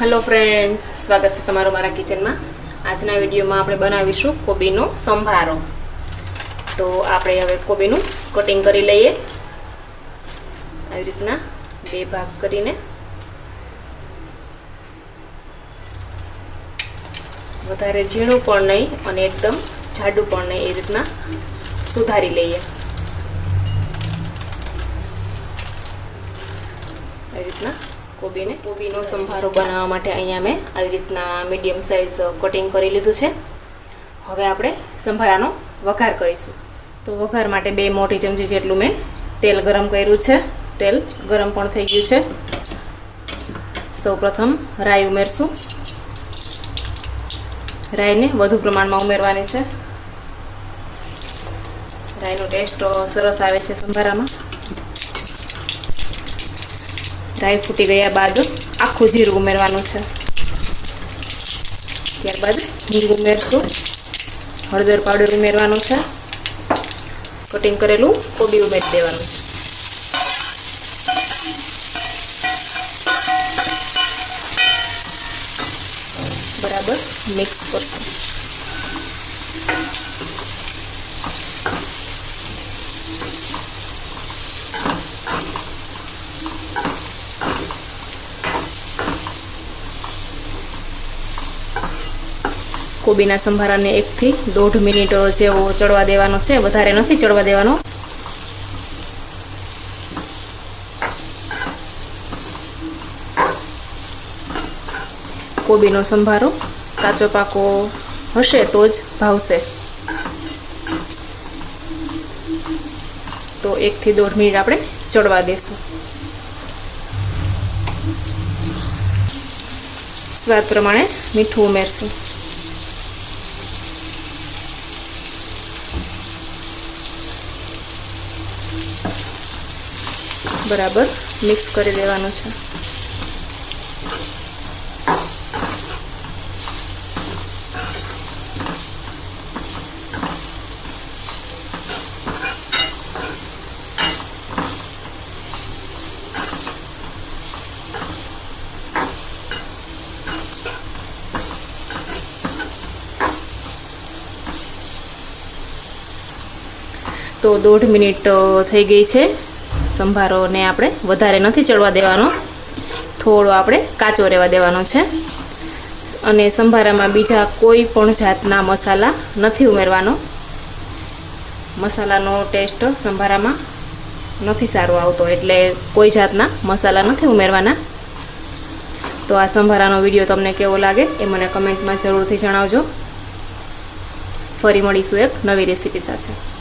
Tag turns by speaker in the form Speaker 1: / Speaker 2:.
Speaker 1: Hello friends સ્વાગત છે તમારું મારા કિચનમાં આજના વિડીયોમાં આપણે બનાવીશું કોબીનો સંભારો. તો આપણે હવે કોબીનું કટિંગ કરી લઈએ. આવી રીતના બે ભાગ કરીને. વધારે ઝીણું પણ નહીં અને એકદમ જાડું પણ નહીં એ રીતના સુધારી લઈએ. આવી રીતના કોબીને કોબીનો સંભારો બનાવવા માટે અહીંયા મેં આવી રીતના મીડિયમ સાઇઝ કટિંગ કરી લીધું છે. હવે આપણે સંભારાનો વઘાર કરીશું. તો વઘાર માટે બે મોટી ચમચી જેટલું મેં તેલ ગરમ કર્યું છે. તેલ ગરમ પણ થઈ ગયું છે. સૌપ્રથમ રાઈ ઉમેરશું. રાઈને વધુ પ્રમાણમાં ઉમેરવાની છે. રાઈનો ટેસ્ટ સરસ આવે છે સંભારામાં. રાઈ ફૂટી ગયા બાદ આખું જીરું ઉમેરવાનું છે. ત્યારબાદ હિંગ ઉમેરશું. હળદર પાવડર ઉમેરવાનું છે. કટિંગ કરેલું કોબી ઉમેરી દેવાનું છે. બરાબર મિક્સ કરશું. કોબીના સંભારાને એકથી દોઢ મિનિટ જેવો ચડવા દેવાનો છે. વધારે નથી ચડવા દેવાનો. કોબીનો સંભારો કાચો પાકો હશે તો જ ભાવશે. તો એકથી દોઢ મિનિટ આપણે ચડવા દેશું. સ્વાદ પ્રમાણે મીઠું ઉમેરશું. બરાબર મિક્સ કરી દેવાનું છે. તો દોઢ મિનિટ થઈ ગઈ છે. સંભારોને આપણે વધારે નથી ચડવા દેવાનો. થોડો આપણે કાચો રહેવા દેવાનો છે. અને સંભારામાં બીજા કોઈ પણ જાતના મસાલા નથી ઉમેરવાનો. મસાલાનો ટેસ્ટ સંભારામાં નથી સારો આવતો, એટલે કોઈ જાતના મસાલા નથી ઉમેરવાના. તો આ સંભારાનો વીડિયો તમને કેવો લાગે એ મને કમેન્ટમાં જરૂરથી જણાવજો. ફરી મળીશું એક નવી રેસીપી સાથે.